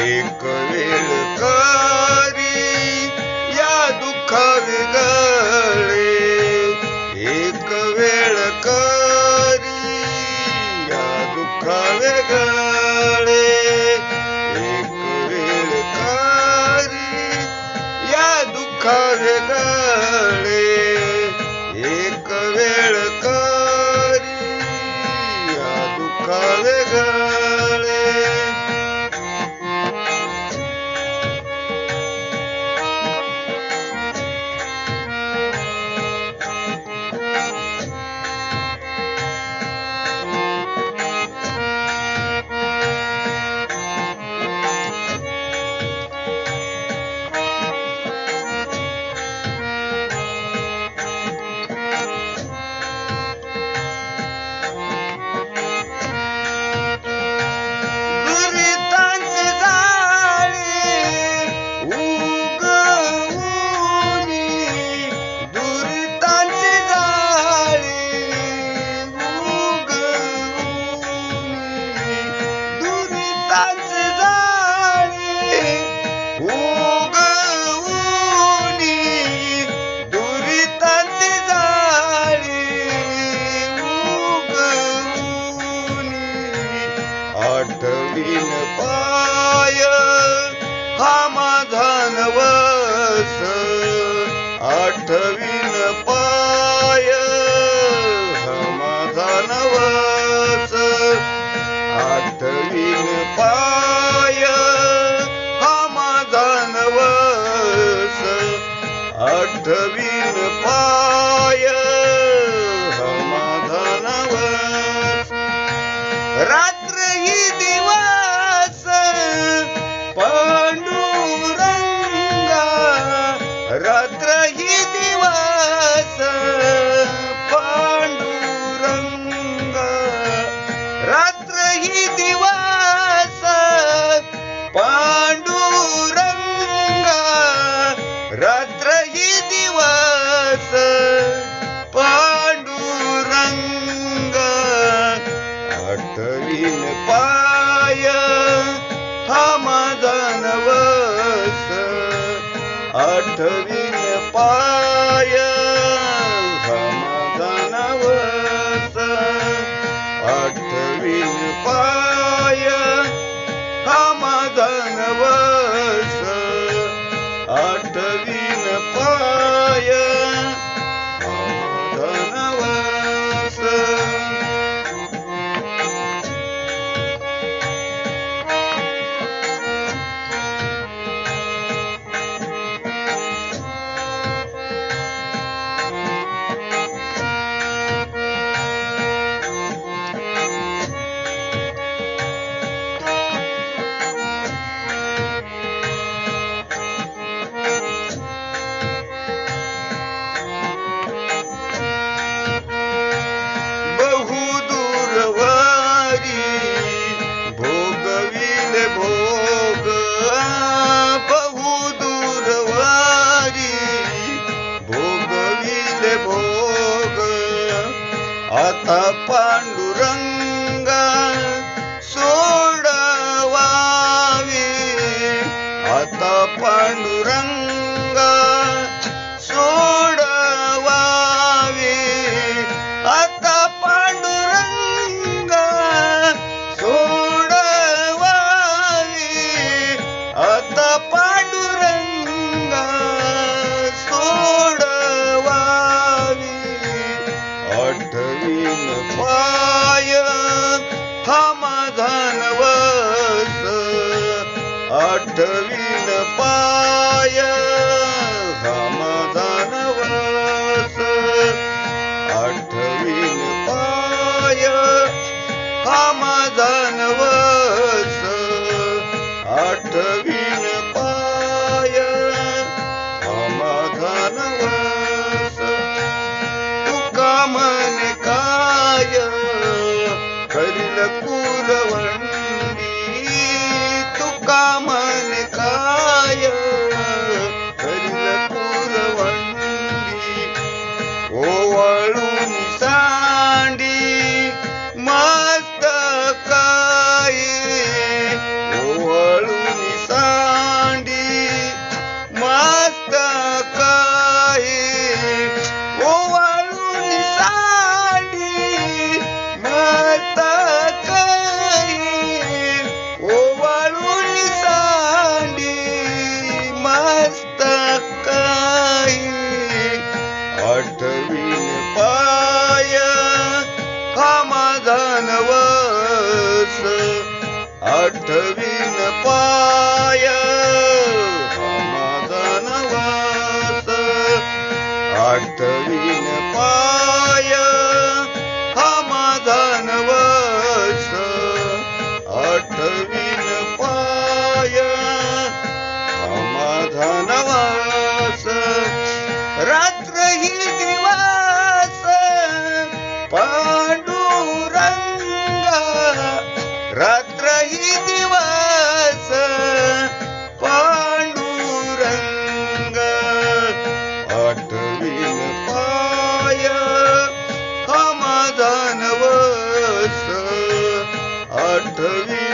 એક વેલ કરી યા દુઃખ વિગળે એક વેળ કરી યા દુઃખ વિગળે એક વેળ કરી યા દુઃખ વિગળે बिन पाय हा माझा नवस. आठवी काही दिवस पांडुरंग आठवीन पाय हा माझा नवस. आठवीन पाय हा माझा नवस. आठवीन पाय हा माझा नवस. கபாண்டு आठवीन पाय. हा माझा आठवीन पाय. हा आठवीन पाय हा माझा नवास आठवी दानवस आठवी